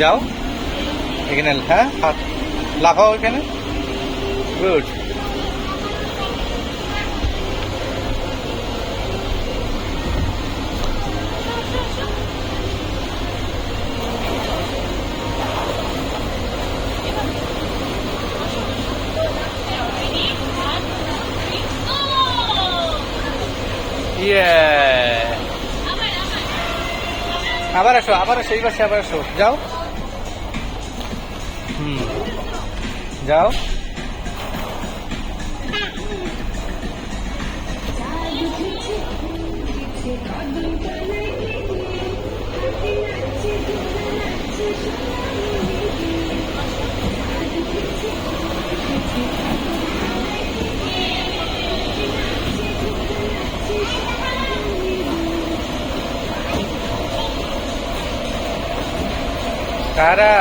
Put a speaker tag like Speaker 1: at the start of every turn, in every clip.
Speaker 1: যাও। এখানে হ্যাঁ? হাত লাফাও এখানে। গুড ইয়ে আবার আসো আবার আসো এই পাশে আবার আসো। যাও। হুম। যাও। কারা?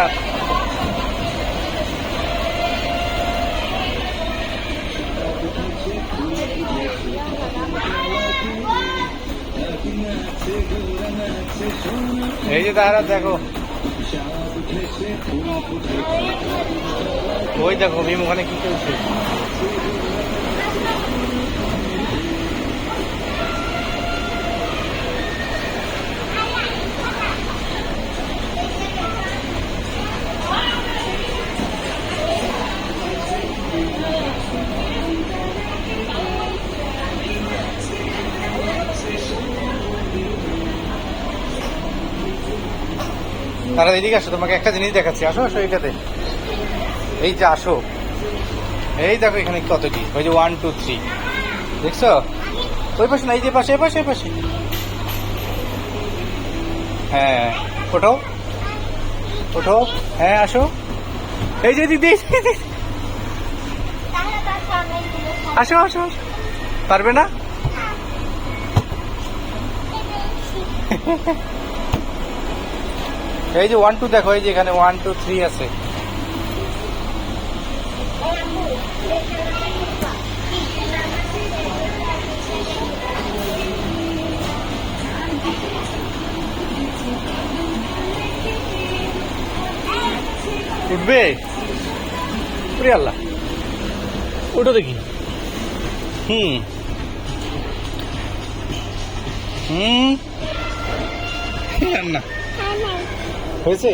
Speaker 1: এই যে তারা দেখো। ওই দেখো ভীম ওখানে কি চলছে তারা এদিকে আসো, তোমাকে একটা জিনিস দেখাচ্ছি। আসো আসো এইটাতে এই যে আসো। এই দেখো এখানে কত কি। ওই যে ওয়ান টু থ্রি দেখছ? ওই পাশে না, এই যে পাশে এ পাশে এ পাশে। হ্যাঁ ওঠো। ওঠো। হ্যাঁ আসো। এই যে দিদি। আসো আসো আসো। পারবে না? এই যে ওয়ান টু দেখো এই যে এখানে ওয়ান টু থ্রি আছে। উঠবে? উঠে আল্লাহ। ওটা দেখি। হুম। হুম। না। হয়েছে?